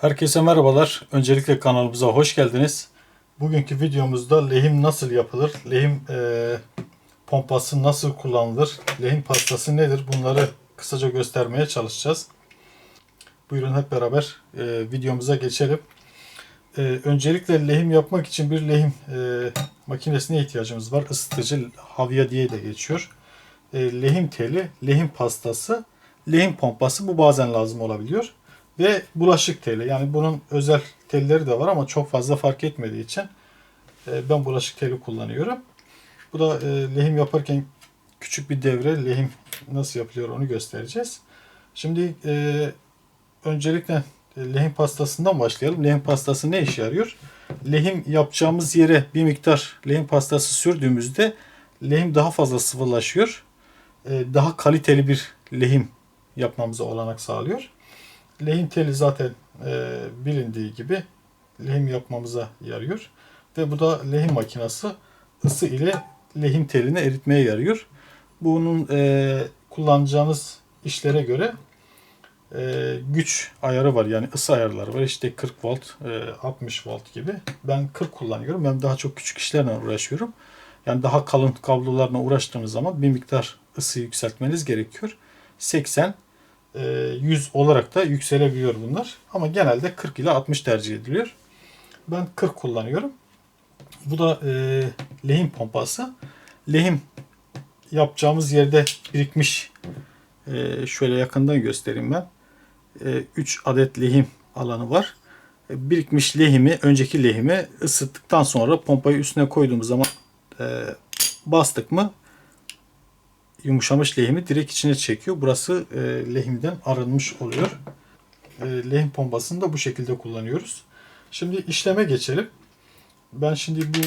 Herkese merhabalar. Öncelikle kanalımıza hoş geldiniz. Bugünkü videomuzda lehim nasıl yapılır, lehim e, pompası nasıl kullanılır, lehim pastası nedir bunları kısaca göstermeye çalışacağız. Buyurun hep beraber e, videomuza geçelim. E, öncelikle lehim yapmak için bir lehim e, makinesine ihtiyacımız var. Isıtıcı havya diye de geçiyor. E, lehim teli, lehim pastası, lehim pompası bu bazen lazım olabiliyor ve bulaşık teli. Yani bunun özel telleri de var ama çok fazla fark etmediği için e, ben bulaşık teli kullanıyorum. Bu da e, lehim yaparken küçük bir devre lehim nasıl yapılıyor onu göstereceğiz. Şimdi e, öncelikle lehim pastasından başlayalım. Lehim pastası ne işe yarıyor? Lehim yapacağımız yere bir miktar lehim pastası sürdüğümüzde lehim daha fazla sıvılaşıyor. Daha kaliteli bir lehim yapmamıza olanak sağlıyor. Lehim teli zaten e, bilindiği gibi lehim yapmamıza yarıyor. Ve bu da lehim makinesi ısı ile lehim telini eritmeye yarıyor. Bunun e, kullanacağınız işlere göre e, güç ayarı var. Yani ısı ayarları var. İşte 40 volt, e, 60 volt gibi. Ben 40 kullanıyorum. Ben daha çok küçük işlerle uğraşıyorum. Yani daha kalın kablolarla uğraştığınız zaman bir miktar ısı yükseltmeniz gerekiyor. 80 100 e, olarak da yükselebiliyor bunlar. Ama genelde 40 ile 60 tercih ediliyor. Ben 40 kullanıyorum. Bu da e, lehim pompası. Lehim yapacağımız yerde birikmiş e, şöyle yakından göstereyim ben. E, 3 adet lehim alanı var. E, birikmiş lehimi, önceki lehimi ısıttıktan sonra pompayı üstüne koyduğumuz zaman e, bastık mı yumuşamış lehimi direkt içine çekiyor. Burası e, lehimden arınmış oluyor. E, lehim pompasını da bu şekilde kullanıyoruz. Şimdi işleme geçelim. Ben şimdi bu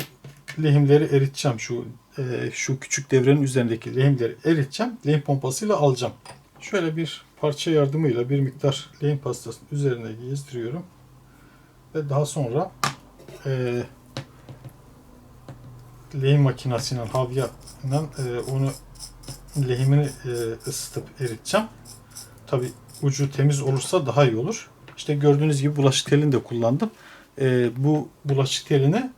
lehimleri eriteceğim. Şu e, şu küçük devrenin üzerindeki lehimleri eriteceğim. Lehim pompasıyla alacağım. Şöyle bir parça yardımıyla bir miktar lehim pastasının üzerine gezdiriyorum. Ve daha sonra e, lehim makinesiyle havya e, onu lehimini e, ısıtıp eriteceğim. Tabi ucu temiz olursa daha iyi olur. İşte gördüğünüz gibi bulaşık telini de kullandım. E, bu bulaşık telini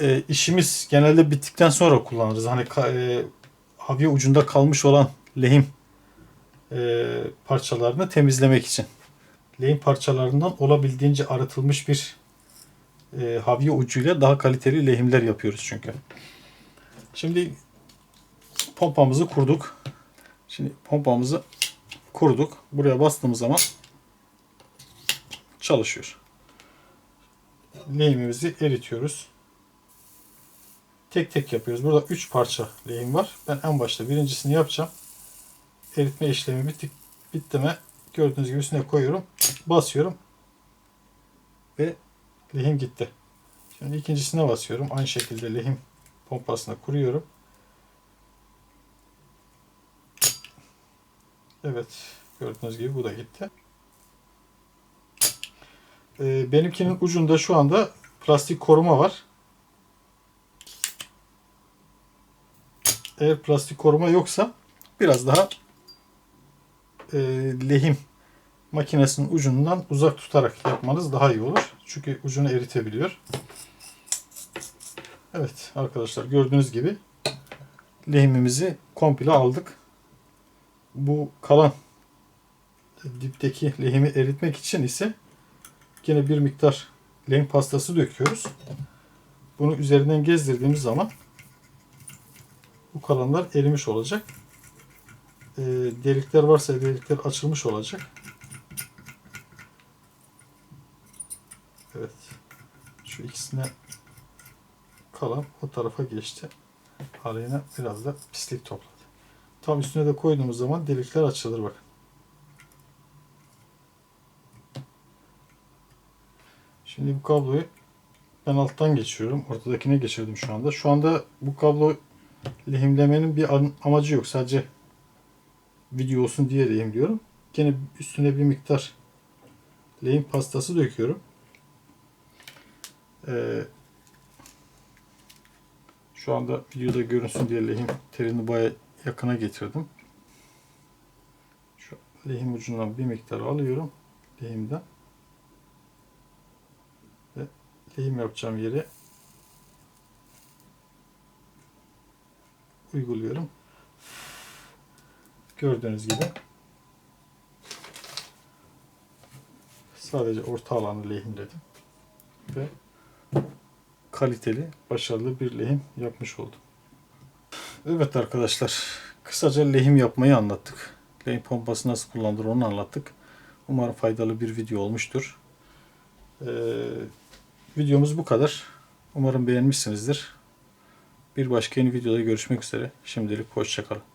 e, işimiz genelde bittikten sonra kullanırız. Hani e, havya ucunda kalmış olan lehim e, parçalarını temizlemek için. Lehim parçalarından olabildiğince arıtılmış bir e, havya ucuyla daha kaliteli lehimler yapıyoruz çünkü. Şimdi pompamızı kurduk. Şimdi pompamızı kurduk. Buraya bastığımız zaman çalışıyor. Lehimimizi eritiyoruz. Tek tek yapıyoruz. Burada 3 parça lehim var. Ben en başta birincisini yapacağım. Eritme işlemi bittik, bitti mi gördüğünüz gibi üstüne koyuyorum. Basıyorum. Ve lehim gitti. Şimdi ikincisine basıyorum. Aynı şekilde lehim pompasına kuruyorum. Evet. Gördüğünüz gibi bu da gitti. Ee, benimkinin ucunda şu anda plastik koruma var. Eğer plastik koruma yoksa biraz daha e, lehim makinesinin ucundan uzak tutarak yapmanız daha iyi olur. Çünkü ucunu eritebiliyor. Evet arkadaşlar gördüğünüz gibi lehimimizi komple aldık bu kalan dipteki lehimi eritmek için ise yine bir miktar lehim pastası döküyoruz. Bunu üzerinden gezdirdiğimiz zaman bu kalanlar erimiş olacak. E, delikler varsa delikler açılmış olacak. Evet. Şu ikisine kalan o tarafa geçti. Arayına biraz da pislik topladı. Tam üstüne de koyduğumuz zaman delikler açılır bak. Şimdi bu kabloyu ben alttan geçiyorum. Ortadakine geçirdim şu anda. Şu anda bu kablo lehimlemenin bir amacı yok. Sadece video olsun diye lehimliyorum. Gene üstüne bir miktar lehim pastası döküyorum. Ee, şu anda videoda görünsün diye lehim terini bayağı yakına getirdim. Şu lehim ucundan bir miktar alıyorum. Lehimden. lehim yapacağım yeri uyguluyorum. Gördüğünüz gibi sadece orta alanı lehimledim ve kaliteli, başarılı bir lehim yapmış oldum. Evet arkadaşlar, kısaca lehim yapmayı anlattık. Lehim pompası nasıl kullanılır onu anlattık. Umarım faydalı bir video olmuştur. Ee, videomuz bu kadar. Umarım beğenmişsinizdir. Bir başka yeni videoda görüşmek üzere. Şimdilik hoşçakalın.